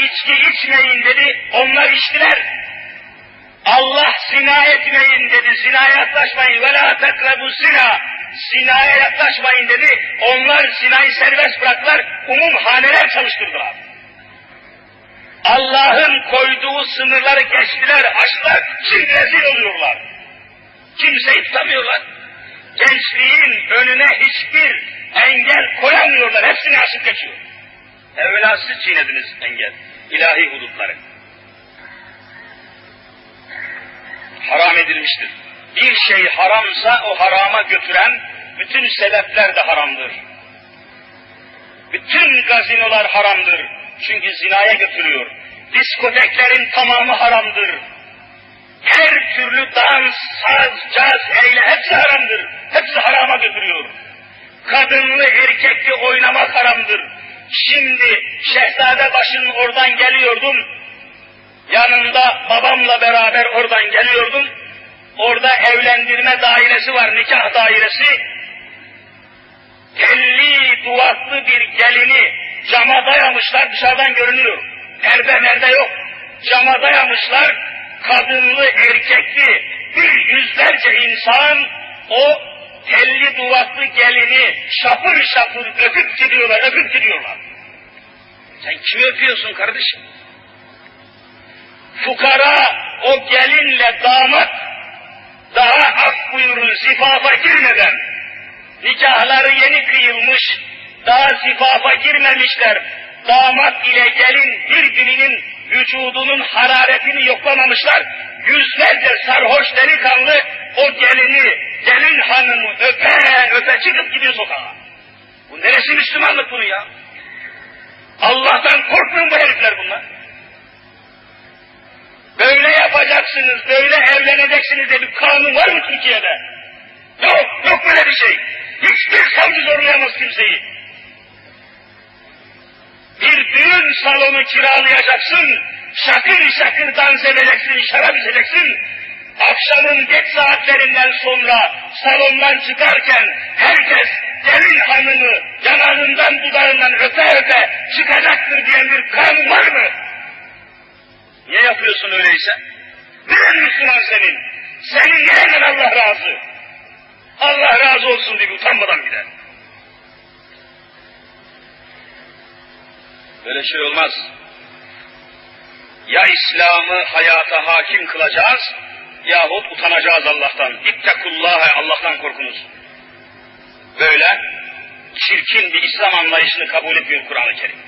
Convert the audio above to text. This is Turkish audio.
içki içmeyin dedi, onlar içtiler. Allah zina etmeyin dedi, zinaya yaklaşmayın. Ve la tekrabu zina. Zinaya yaklaşmayın dedi. Onlar zinayı serbest bıraktılar, umum haneler çalıştırdılar. Allah'ın koyduğu sınırları geçtiler, aştılar, şimdi rezil oluyorlar. Kimseyi tutamıyorlar. Gençliğin önüne hiçbir engel koyamıyorlar, hepsini aşıp geçiyor. Evvela siz çiğnediniz engel, ilahi hudutları. Haram edilmiştir. Bir şey haramsa o harama götüren bütün sebepler de haramdır. Bütün gazinolar haramdır. Çünkü zinaya götürüyor. Diskoteklerin tamamı haramdır. Her türlü dans, saz, caz, eyle hepsi haramdır. Hepsi harama götürüyor. Kadınlı, erkekli oynamak haramdır. Şimdi Şehzade başının oradan geliyordum. Yanında babamla beraber oradan geliyordum. Orada evlendirme dairesi var, nikah dairesi. Telli duvaklı bir gelini cama dayamışlar, dışarıdan görünüyor. Perde merde yok. Cama dayamışlar, kadınlı, erkekli bir yüzlerce insan o telli duvaklı gelini şapır şapır öpüp gidiyorlar, öpüp gidiyorlar. Sen kimi öpüyorsun kardeşim? Fukara o gelinle damat daha ak buyurun zifafa girmeden nikahları yeni kıyılmış daha zifafa girmemişler damat ile gelin birbirinin vücudunun hararetini yoklamamışlar yüzlerce sarhoş delikanlı o gelini gelin hanımı öpe öpe çıkıp gidiyor sokağa bu neresi Müslümanlık bunu ya Allah'tan korkmuyor bu herifler bunlar Böyle yapacaksınız, böyle evleneceksiniz diye bir kanun var mı Türkiye'de? Yok, yok böyle bir şey. Hiçbir savcı zorlayamaz kimseyi. Bir düğün salonu kiralayacaksın, şakır şakır dans edeceksin, şarap içeceksin. Akşamın geç saatlerinden sonra salondan çıkarken herkes gelin hanımı yanağından dudağından öpe öpe çıkacaktır diyen bir kanun var mı? Niye yapıyorsun öyleyse? Neden Müslüman senin? Senin neden Allah razı? Allah razı olsun diye utanmadan gider. Böyle şey olmaz. Ya İslam'ı hayata hakim kılacağız yahut utanacağız Allah'tan. İttekullâhe Allah'tan korkunuz. Böyle çirkin bir İslam anlayışını kabul etmiyor Kur'an-ı Kerim.